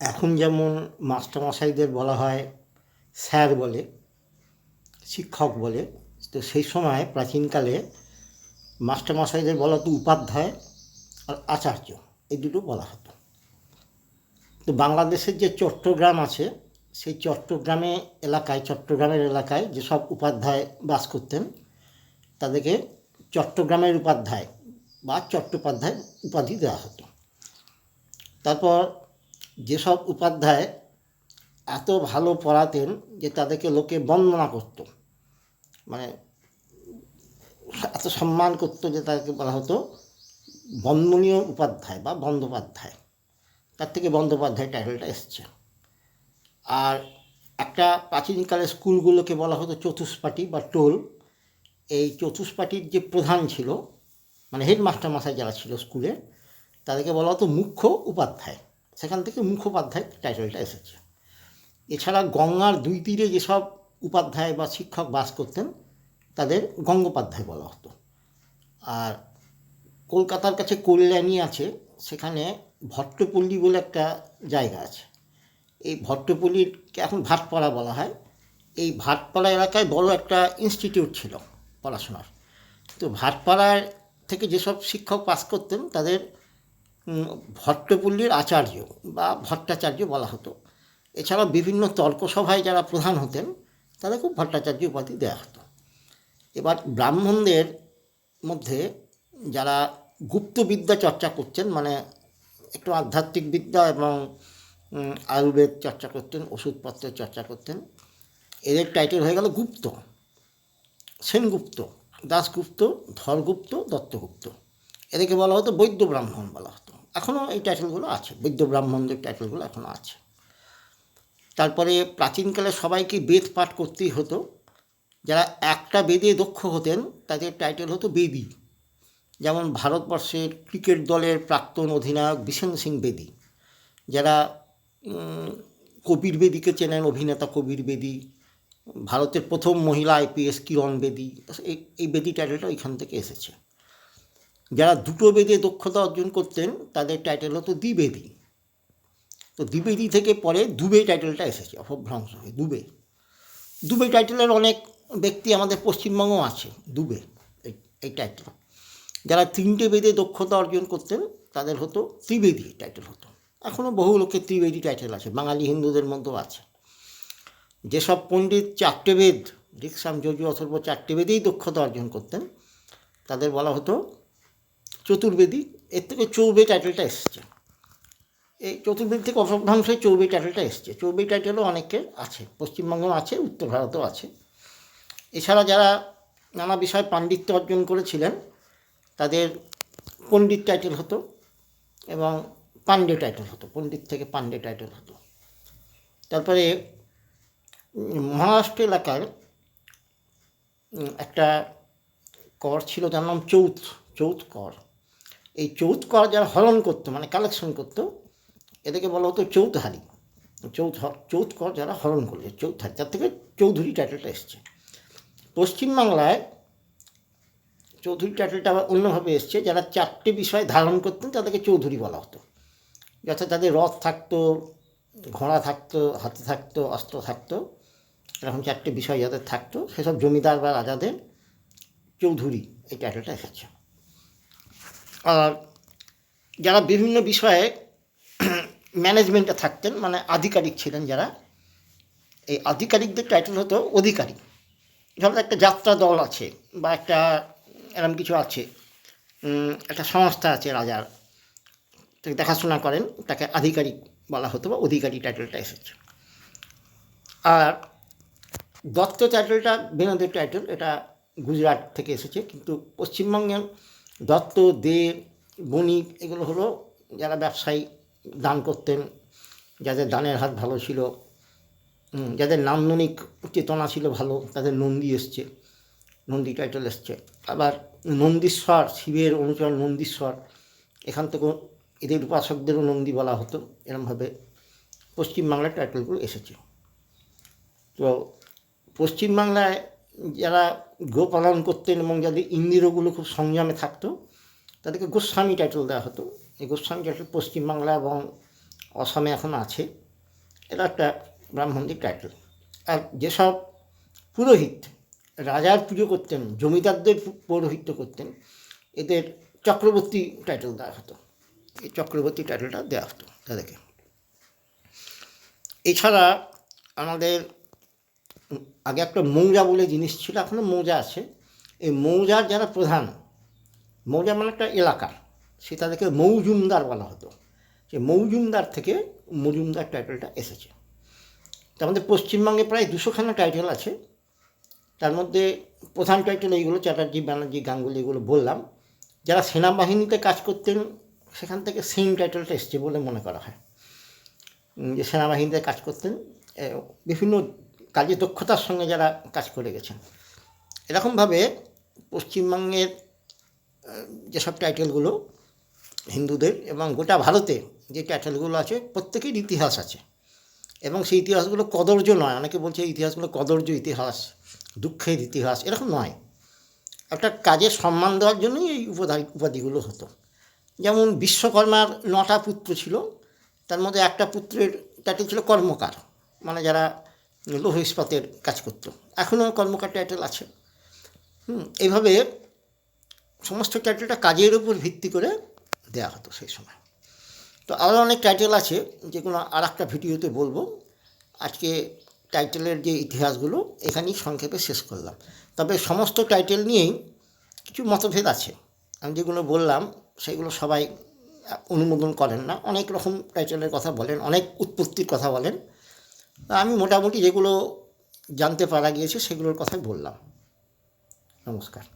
এখন যেমন মাস্টারমশাইদের বলা হয় স্যার বলে, শিক্ষক বলে, তো সেই সময় প্রাচীনকালে মাস্টারমশাইদের বলা হতো উপাধ্যায় আর আচার্য, এই দুটো বলা হতো। তো বাংলাদেশের যে চট্টগ্রাম আছে, সেই চট্টগ্রামে এলাকায়, চট্টগ্রামের এলাকায় যেসব উপাধ্যায় বাস করতেন, তাদেরকে চট্টগ্রামের উপাধ্যায় বা চট্টোপাধ্যায় উপাধি দেওয়া হতো। তারপর যেসব উপাধ্যায় এত ভালো পড়াতেন যে তাদেরকে লোকে বন্দনা করতো। মানে এত সম্মান করতো যে তাদেরকে বলা হতো বন্দনীয় উপাধ্যায় বা বন্দ্যোপাধ্যায়। তার থেকে বন্দ্যোপাধ্যায় টাইটেলটা এসছে। আর একটা প্রাচীনকালে স্কুলগুলোকে বলা হতো চতুষ্পাটি বা টোল। এই চতুষ্পাটির যে প্রধান ছিল মানে হেডমাস্টার মশাই যারা ছিল স্কুলে, তাদেরকে বলা হতো মুখ্য উপাধ্যায়। সেখান থেকে মুখোপাধ্যায় টাইটেলটা এসেছে। এছাড়া গঙ্গার দুই তীরে যেসব উপাধ্যায় বা শিক্ষক বাস করতেন, তাদের গঙ্গোপাধ্যায় বলা হতো। আর কলকাতার কাছে কল্যাণী আছে, সেখানে ভট্টপল্লী বলে একটা জায়গা আছে। এই ভট্টপল্লীকে এখন ভাটপাড়া বলা হয়। এই ভাটপাড়া এলাকায় বড় একটা ইনস্টিটিউট ছিল পড়াশোনার। তো ভাটপাড়ার থেকে যেসব শিক্ষক পাস করতেন, তাদের ভট্টপল্লীর আচার্য বা ভট্টাচার্য বলা হতো। এছাড়াও বিভিন্ন তর্কসভায় যারা প্রধান হতেন তাদেরকেও ভট্টাচার্য উপাধি দেওয়া হতো। এবার ব্রাহ্মণদের মধ্যে যারা গুপ্তবিদ্যা চর্চা করছেন মানে একটু আধ্যাত্মিক বিদ্যা এবং আয়ুর্বেদ চর্চা করতেন ওষুধপত্রের চর্চা করতেন, এদের টাইটেল হয়ে গেল গুপ্ত, সেনগুপ্ত, দাশগুপ্ত, ধরগুপ্ত, দত্তগুপ্ত। এদেরকে বলা হতো বৈদ্য ব্রাহ্মণ বলা হতো। এখনও এই টাইটেলগুলো আছে বৈদ্য ব্রাহ্মণদের টাইটেলগুলো এখনও আছে। তারপরে প্রাচীনকালে সবাইকে বেদ পাঠ করতেই হতো। যারা একটা বেদে দক্ষ হতেন, তাদের টাইটেল হতো বেদী। যেমন ভারতবর্ষের ক্রিকেট দলের প্রাক্তন অধিনায়ক বিশেন সিং বেদী। যারা কবির বেদীকে চেনেন, অভিনেতা কবির বেদী। ভারতের প্রথম মহিলা আইপিএস কিরণ বেদী। এই বেদী টাইটেলটা ওইখান থেকে এসেছে। যারা দুটো বেদে দক্ষতা অর্জন করতেন, তাদের টাইটেল হতো দ্বিবেদী। তো দ্বিবেদী থেকে পরে দুবে টাইটেলটা এসেছে, অপভ্রংশ হয়ে দুবে। দুবে টাইটেলের অনেক ব্যক্তি আমাদের পশ্চিমবঙ্গ আছে, দুবে, এই টাইটেল যারা তিনটে বেদে দক্ষতা অর্জন করতেন, তাদের হতো ত্রিবেদী টাইটেল হতো। এখনও বহু লোকের ত্রিবেদী টাইটেল আছে, বাঙালি হিন্দুদের মধ্যেও আছে। যেসব পণ্ডিত চারটে বেদ, ঋক্সাম, যজু অথর্ব চারটে বেদেই দক্ষতা অর্জন করতেন, তাদের বলা হতো চতুর্বেদী, এর থেকে চৌবে টাইটেলটা এসছে। এই চতুর্বেদ থেকে অপভ্রংশে চৌবে টাইটেলটা এসছে। চৌবে টাইটেলও অনেকে আছে, পশ্চিমবঙ্গেও আছে, উত্তর ভারতেও আছে। এছাড়া যারা নানা বিষয়ে পাণ্ডিত্য অর্জন করেছিলেন, তাদের পণ্ডিত টাইটেল হতো এবং পাণ্ডে টাইটেল হতো, পণ্ডিত থেকে পাণ্ডে টাইটেল হতো। তারপরে মহারাষ্ট্র এলাকার একটা কর ছিল, তার নাম চৌথ চৌথ কর। এই চৌথ কর যারা হরণ করতো মানে কালেকশন করতো, এদেরকে বলা হতো চৌধারী। চৌথ চৌথ কর যারা হরণ করছে চৌধারী, তার থেকে চৌধুরী টাইটেলটা এসছে। পশ্চিমবাংলায় চৌধুরী টাইটেলটা আবার অন্যভাবে এসছে, যারা চারটে বিষয় ধারণ করতেন, তাদেরকে চৌধুরী বলা হতো। যথা তাদের রথ থাকতো, ঘোড়া থাকতো, হাতে থাকতো, অস্ত্র থাকতো, এরকম চারটে বিষয় যাদের থাকতো, সেসব জমিদার বা রাজাদের চৌধুরী এই টাইটেলটা এসেছে। যারা বিভিন্ন বিষয়ে ম্যানেজমেন্টে থাকতেন মানে আধিকারিক ছিলেন যারা, এই আধিকারিকদের টাইটেল হতো অধিকারী। ধরো একটা যাত্রা দল আছে, বা একটা এরকম কিছু আছে একটা সংস্থা আছে রাজার দেখাশোনা করেন, তাকে আধিকারিক বলা হতো, বা অধিকারী টাইটেলটা এসেছে। আর দত্ত টাইটেলটা বিনোদের টাইটেল এটা গুজরাট থেকে এসেছে, কিন্তু পশ্চিমবঙ্গের দত্ত, দে, বণিক এগুলো হলো যারা ব্যবসায়ী দান করতেন। যাদের দানের হাত ভালো ছিল যাদের নান্দনিক চেতনা ছিল ভালো, তাদের নন্দী এসছে। নন্দী টাইটেল এসছে। আবার নন্দীশ্বর, শিবের অনুচর নন্দীশ্বর, এখান থেকেও এদের উপাসকদেরও নন্দী বলা হতো। এরমভাবে পশ্চিমবাংলার টাইটেলগুলো এসেছে। তো পশ্চিমবাংলায় যারা গোপালন করতেন এবং যাদের ইন্দ্রিয়গুলো খুব সংযমে থাকতো, তাদেরকে গোস্বামী টাইটেল দেওয়া হতো। এই গোস্বামী টাইটেল পশ্চিমবাংলা এবং অসমে এখন আছে। এটা একটা ব্রাহ্মণদের টাইটেল আর যেসব পুরোহিত, রাজার পুজো করতেন, জমিদারদের পৌরোহিত্য করতেন, এদের চক্রবর্তী টাইটেল দেওয়া হতো। এই চক্রবর্তী টাইটেলটা দেওয়া হতো তাদেরকে। এছাড়া আমাদের আগে একটা মৌজা বলে জিনিস ছিল এখনও মৌজা আছে। এই মৌজার যারা প্রধান, মৌজা মানে একটা এলাকা সে তাদেরকে মৌজুমদার বলা হতো। সে মৌজুমদার থেকে মজুমদার টাইটেলটা এসেছে। তার আমাদের পশ্চিমবঙ্গে প্রায় দুশোখানা টাইটেল আছে। তার মধ্যে প্রধান টাইটেল এইগুলো, চ্যাটার্জি, ব্যানার্জি, গাঙ্গুলি, এগুলো বললাম। যারা সেনাবাহিনীতে কাজ করতেন, সেখান থেকে সেম টাইটেলটা এসছে বলে মনে করা হয়। যে সেনাবাহিনীতে কাজ করতেন বিভিন্ন কাজে দক্ষতার সঙ্গে যারা কাজ করে গেছেন। এরকমভাবে পশ্চিমবঙ্গের যেসব টাইটেলগুলো হিন্দুদের এবং গোটা ভারতে যে টাইটেলগুলো আছে, প্রত্যেকের ইতিহাস আছে। এবং সেই ইতিহাসগুলো কদর্য নয়। অনেকে বলছে ইতিহাসগুলো কদর্য ইতিহাস, দুঃখের ইতিহাস, এরকম নয়। একটা কাজের সম্মান দেওয়ার জন্যই এই উপাধি, উপাধিগুলো হতো। যেমন বিশ্বকর্মার নটা পুত্র ছিল, তার মধ্যে একটা পুত্রের টাইটেল ছিল কর্মকার। মানে যারা লৌহ ইস্পাতের কাজ করতো। এখনও কর্মকার টাইটেল আছে। হুম, এইভাবে সমস্ত টাইটেলটা কাজের উপর ভিত্তি করে দেওয়া হতো সেই সময়। তো আরও অনেক টাইটেল আছে, যেগুলো আর একটা ভিডিওতে বলব। আজকে টাইটেলের যে ইতিহাসগুলো, এখানেই সংক্ষেপে শেষ করলাম। তবে সমস্ত টাইটেল নিয়েই কিছু মতভেদ আছে। আমি যেগুলো বললাম, সেগুলো সবাই অনুমোদন করেন না। অনেক রকম টাইটেলের কথা বলেন, অনেক উৎপত্তির কথা বলেন। আমি মোটামুটি যেগুলো জানতে পারা গিয়েছে সেগুলোর কথাই বললাম। নমস্কার।